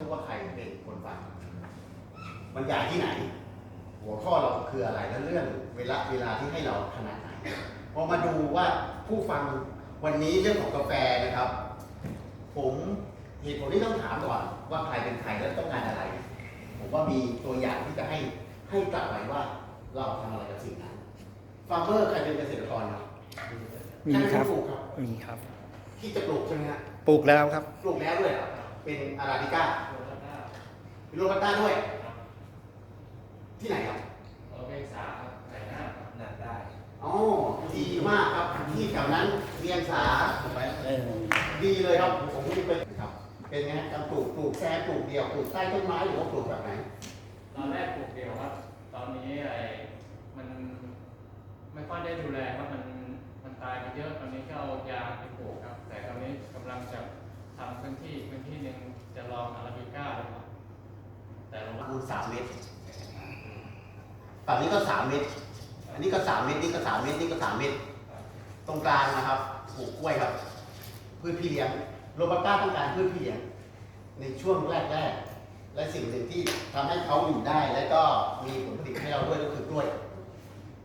ว่าใครเป็นคนฟังบรรยายที่ไหน หัวข้อเราคืออะไรและเรื่องเวลาเวลาที่ให้เราขนาดไหนพอมาดูว่าผู้ฟังวันนี้เรื่องของกาแฟนะครับ ผมเหตุผลที่ต้องถามก่อนว่าใครเป็นใครและต้องการอะไร ผมว่ามีตัวอย่างที่จะให้ให้กลับไปว่าเราทำอะไรกับสิ่งนั้นฟาร์มเมอร์ใครเป็นเกษตรกรครับมีครับใคเป็นผู้ปลูกครับมีครับ ที่จะปลูกใช่ไหมฮะปลูกแล้วครับ ปลูกแล้วด้วยเหรอเป็นอาราบิก้า เป็นโรบัสต้าด้วย ที่ไหนครับ เราเบกษาครับใส่หน้าครับหนักได้อ๋อดีมากครับที่แถวนั้นเรียนสาเออดีเลยครับผมไม่ไปครับ เป็นไงฮะการปลูกปลูกแซมปลูกเดี่ยวปลูกใต้ต้นไม้หรือว่าปลูกแบบไหนตอนแรกปลูกเดียวครับ ตอนนี้ไอ้มันไม่ค่อยได้ดูแลครับมันมันตายไปเยอะตอนนี้ก็เอายาไปปลูกครับ แต่ตอนนี้กำลังจะทำพื้นที่พื้นที่หนึ่งจะลองอาราบิก้าเลยครับแต่เราคู ณสามเมตร ฝั่งนี้ก็สามเมตร อันนี้ก็สามเมตร นี่ก็สามเมตร นี่ก็สามเมตร ตรงกลางนะครับปลูกกล้วยครับ พืชพี่เลี้ยง โรบัสต้าต้องการพืชพี่เลี้ยง ในช่วงแรกๆ และสิ่งหนึ่งที่ทำให้เขาอยู่ได้ และก็มีผลผลิตให้เราด้วยก็คือกล้วย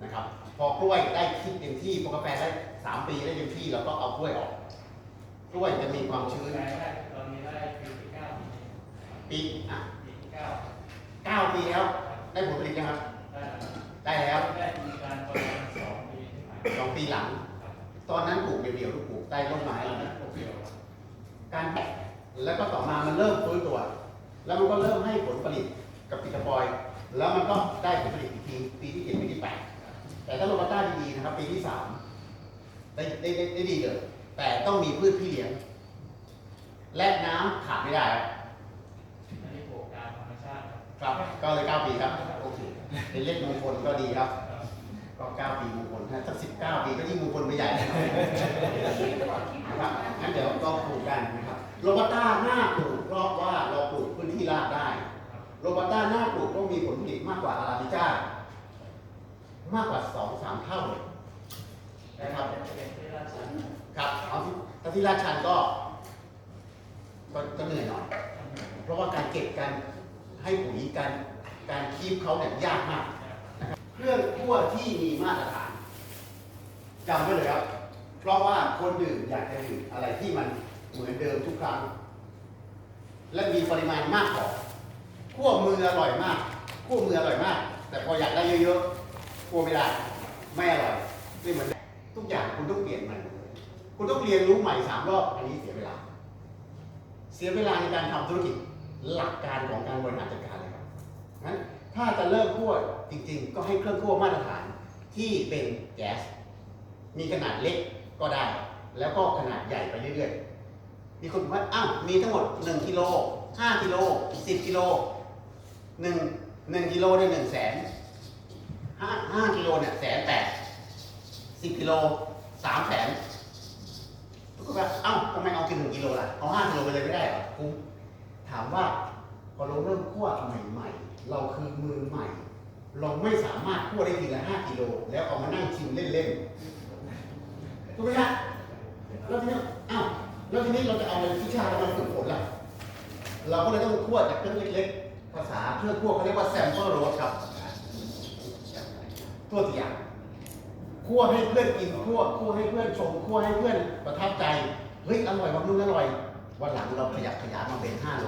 นะครับ พอกล้วยได้คิดเต็มที่พอกาแฟได้สามปีได้เต็มที่เราก็เอากล้วยออก กล้วยจะมีความชื้นได้ได้ตอนนี้ได้ปีที่เก้าปีปีอะ ปีที่เก้าเก้าปีแล้ว ได้ผลผลิตยังครับได้แล้วได้แล้วได้มีการประมาณสองปีที่ผ่านสองปีหลังครับตอนนั้นปลูกเดี่ยวๆหรือปลูกใต้ต้นไม้ตอนนั้นปลูกเดียวครับการแตะแล้วก็ต่อมามันเริ่มฟื้นตัว แล้วมันก็เริ่มให้ผลผลิตกับปิตาปอย แล้วมันก็ได้ผลผลิตอีกทีปีที่เจ็ดปีที่แปดแต่ถ้าโรบัสต้าดีๆนะครับปีที่สามได้ได้ได้ได้ดีเลยแต่ต้องมีพืชพี่เลี้ยง และน้ำขาดไม่ได้ ครับก็เลยเก้าปีครับโอเคเป็นเลขมงคลก็ดีครับ ก็เก้าปีมงคลถ้าสักสิบเก้าปีก็ยิ่งมงคลไปใหญ่เลยนะครับงั้นเดี๋ยวก็ปลูกกันนะครับโรบัต้าหน้าปลูกเพราะว่าเราปลูกพื้นที่ราบได้โรบัต้าหน้าปลูกต้องมีผลผลิตมากกว่าอาราบิก้ามากกว่าสองสามเท่าเลยแต่ครับครับเอาที่ที่ราชันก็ก็ก็เหนื่อยหน่อยเพราะว่าการเก็บการ ให้ปุ๋ยการการคีบเขาเนี่ยยากมากเครื่องคั่วที่มีมาตรฐานจำไว้เลยครับ เพราะว่าคนดื่มอยากจะดื่มอะไรที่มันเหมือนเดิมทุกครั้ง และมีปริมาณมากพอคั่วมืออร่อยมากคั่วมืออร่อยมาก แต่พออยากได้เยอะๆคั่วไม่ได้ไม่อร่อยไม่เหมือนทุกอย่างคุณต้องเปลี่ยนมันคุณต้องเรียนรู้ใหม่สามรอบอันนี้เสียเวลา เสียเวลาในการทำธุรกิจ หลักการของการบริหารจัดการเลยครับงั้นถ้าจะเริ่มคั่วจริงๆ ก็ให้เครื่องคั่วมาตรฐานที่เป็นแก๊สมีขนาดเล็กก็ได้ แล้วก็ขนาดใหญ่ไปเรื่อยๆ มีคนบอกว่าอ้าวมีทั้งหมด 1กิโล5กิโล10กิโล1 1กิโลเนี่ย1แสน5 5กิโลเนี่ยแสนแปด10กิโล3แสนทุกคนว่าเอ้าทำไมเอากิน1กิโลล่ะ เอา5กิโลไปเลยไม่ได้เหรอคุ้ม ถามว่าพอเราเริ่มคั่วใหม่ๆ เราคือมือใหม่ เราไม่สามารถคั่วได้ทีละ5กิโลแล้วเอามานั่งชิมเล่นๆถูกไหมฮะแล้วทีนี้อ้าวแล้วทีนี้เราจะเอาอะไรวิชาเรามาฝึกฝนล่ะเราก็เลยต้องคั่วจากเครื่องเล็กๆ ภาษาเครื่องคั่วเขาเรียกว่าแซมเปิลโรสครับตัวอย่างคั่วให้เพื่อนกินคั่วคั่วให้เพื่อนชมคั่วให้เพื่อนประทับใจเฮ้ยอร่อยวันนู้นอร่อย วันหลังเราขยับขยายมาเป็น5โล